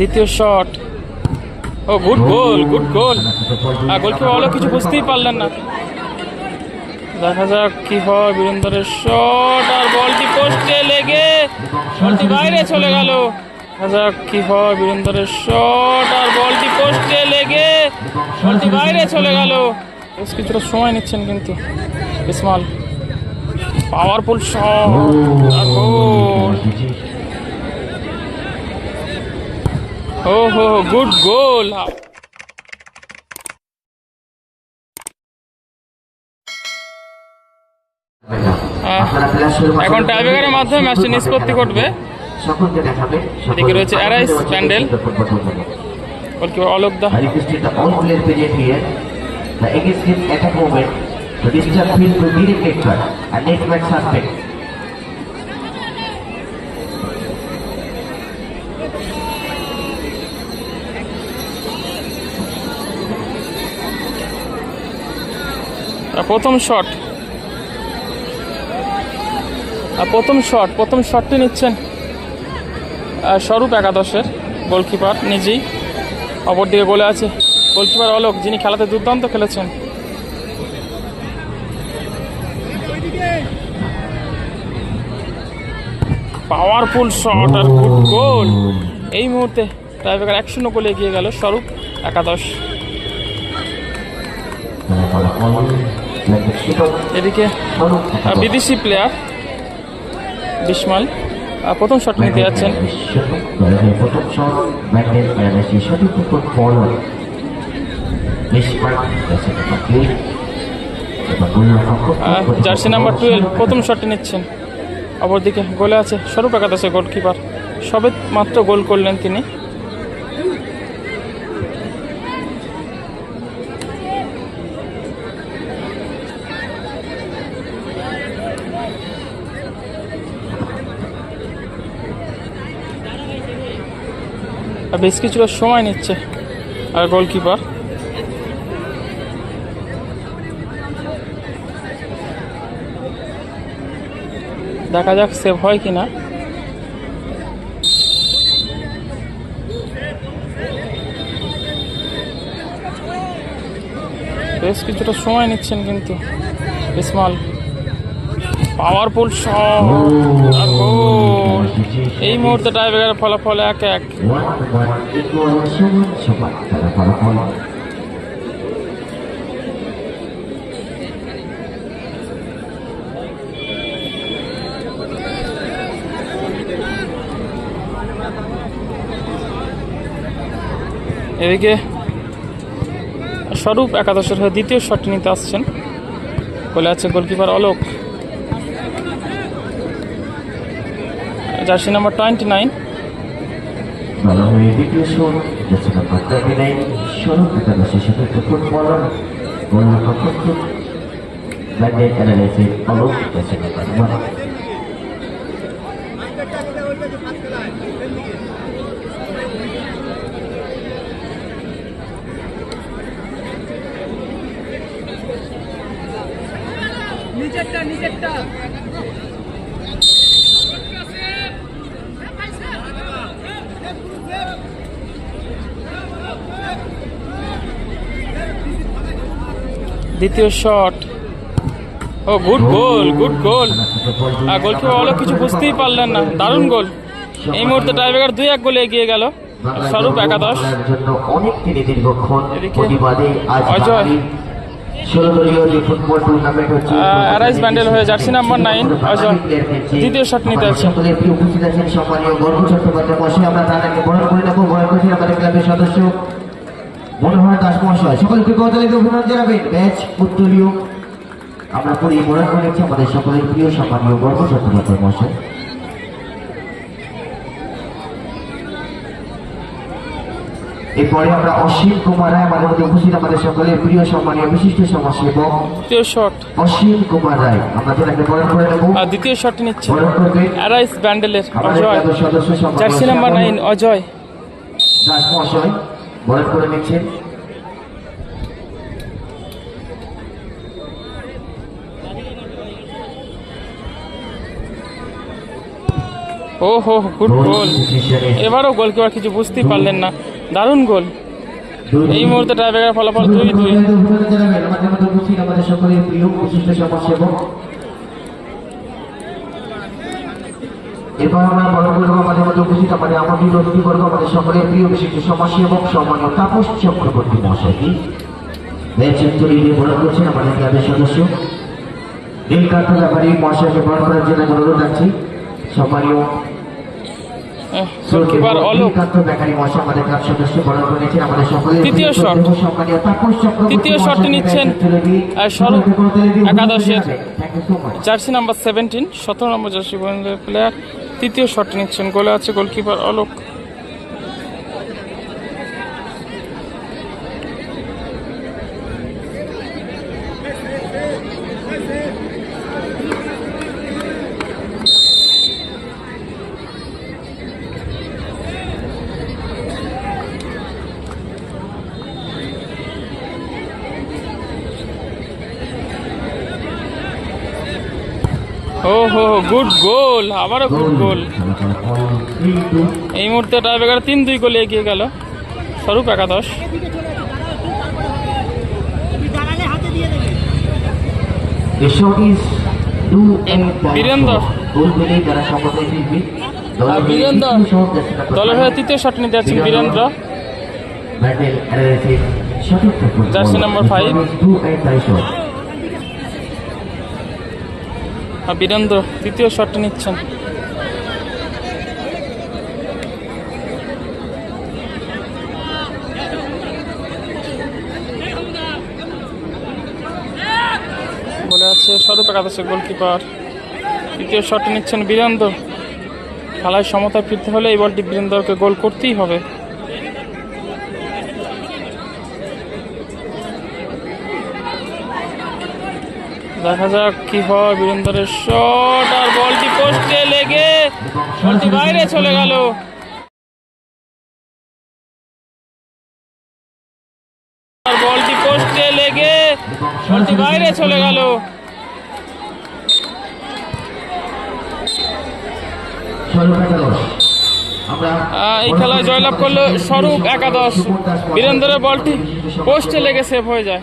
দ্বিতীয় শট ও good goal good goal আর গোলকিপার হলো কিছু বুঝতেই পারলেন না। দেখা যাক কি হয় বীরেন্দ্রের শট আর বলটি পোস্টে লেগে বলটি বাইরে চলে গেল। দেখা যাক কি হয় বীরেন্দ্রের শট আর বলটি পোস্টে লেগে বলটি বাইরে চলে গেল। বেশ কিছুটা সময় নিচ্ছেন কিন্তু ইসমাল পাওয়ারফুল শট আর গোল ও হো গুড গোল এখন টাইব্রেকারের মাধ্যমে ম্যাচটি নিষ্পত্তি ঘটবে এদিকে রয়েছে Arise Bandel. Goalkeeper Alok da. The against him attack movement to disturb field to be reflector and net match suspect. প্রথম শট প্রথম শট প্রথম শটটি নিচ্ছেন স্বরূপ একাদশের গোলকিপার নিজেই। অপর অপরদিকে গোলে আছে গোলকিপার অলোক, যিনি খেলাতে দুর্দান্ত খেলেছেন। পাওয়ারফুল শট আর গুড গোল এই মুহূর্তে টাইব্রেকার এক শূন্য গোলে এগিয়ে গেল স্বরূপ একাদশ। এদিকে বিদেশি প্লেয়ার বিশমাল প্রথম শট নিতে যাচ্ছেন প্রথম শট সঠিক উপর ফরওয়ার্ড জার্সি নাম্বার টুয়েলভ প্রথম শটটি নিচ্ছেন। অপরদিকে গোলে আছে স্বরূপ একাদশের গোলকিপার সবে মাত্র গোল করলেন তিনি। আর বেশ কিছুটা সময় নিচ্ছে। আর গোলকিপার দেখা যাক সেভ হয় কিনা। বেশ কিছুটা সময় নিচ্ছেন কিন্তু ইসমাল পাওয়ারফুল শট এই মুহূর্তে টাইব্রেকারের ফলাফল এক এক। এদিকে স্বরূপ একাদশের হয়ে দ্বিতীয় শটটি নিতে আসছেন। বলে আছে goalkeeper Alok. Jersey number twenty nine ভালো হয়ে দ্বিতীয় শট যাচ্ছে নাম্বার থার্টি নাইন ষোলো একাদশী সতর্ক ফুটবলার গোলরক্ষক ব্যান্ডেল প্যারালাইসি অলোক যাচ্ছে নাম্বার ওয়ান নিচেরটা নিচেরটা দ্বিতীয় শট। ও গুড গোল গুড গোল আর গোলকিপার অলোক কিছু বুঝতেই পারলেন না। দারুণ গোল এই মুহূর্তে টাইব্রেকার দুই এক গোলে এগিয়ে গেল। স্বরূপ একাদশ। ব্যান্ডেল হয়ে জার্সি নাম্বার নাইন দ্বিতীয় শট নিতে ক্লাবের সদস্য মনোহর দাস মহাশয় সকলকে কৌতলিকে অভিনন্দন জানাবেন। ম্যাচ উত্তরীয়। আমরা পরে বরণ করেছি আমাদের সকলের প্রিয় সম্মানীয় গর্ব চট্টোপাধ্যায় মহাশয়। এরপরে আমরা অসীম কুমার রায় আমাদের মধ্যে উপস্থিত আমাদের সকলের প্রিয় সম্মানীয় বিশিষ্ট সমাজসেবক। দ্বিতীয় শট। অসীম কুমার রায় আমরা তাদেরকে বরণ করে নেব। আর দ্বিতীয় শটটি নিচ্ছেন বরণ করবে Arise ব্যান্ডেলের Ajay. Jersey number Shyamal nine Ajay. Das মহাশয় বরণ করে নিচ্ছেন ও হো গুড গোল এবারও গোলকিপার কিছু বুঝতেই পারলেন না দারুণ গোল এই মুহূর্তে টাইব্রেকার ফলাফল দুই দুই আমাদের মধ্যে উপস্থিত আমাদের সকলের প্রিয় বিশিষ্ট সমাজসেবক এরপর আমরা বড় করব আমাদের মধ্যে উপস্থিত আমাদের আমন্ত্রিত অতিথিবর্গ আমাদের সকলের প্রিয় বিশিষ্ট সমাজসেবক সম্মানীয় তাপস চক্রবর্তী মহাশয়কে বেঞ্চের তৈরি বরণ করছেন আমাদের ক্লাবের সদস্য নীলকান্ত ব্যাপারী মহাশয়কে বরণ করার জন্য অনুরোধ রাখছি সম্মানীয় তৃতীয় শটটি নিচ্ছেন, একাদশের জার্সি নাম্বার সেভেন্টিন সতেরো নম্বর জার্সি প্লেয়ার তৃতীয় শটটি নিচ্ছেন। গোলে আছে গোলকিপার অলোক। ও হো গুড গোল আবারও গুড গোল এই মুহূর্তে টাইব্রেকার তিন দুই গোলে এগিয়ে গেল স্বরূপ একাদশ বীরেন্দ্র। বীরেন্দ্র। দলের হয়ে তৃতীয় শট নিতে বীরেন্দ্র জার্সি নাম্বার five। ডু এন্ড বাই শট আর বীরেন্দ্র তৃতীয় শটটি নিচ্ছেন। বলে আছে স্বরূপ একাদশের গোলকিপার তৃতীয় শটটি নিচ্ছেন বীরেন্দ্র। খেলায় সমতায় ফিরতে হলে এই বলটি বীরেন্দ্রকে গোল করতেই হবে। দেখা যাক কি হয় বীরেন্দ্রের শট আর বলটি পোস্টে লেগে বলটি বাইরে চলে গেল। আর বলটি পোস্টে লেগে বলটি বাইরে চলে গেল। এই খেলায় জয়লাভ করল স্বরূপ একাদশ। বীরেন্দ্রের বলটি পোস্টে লেগে সেভ হয়ে যায়।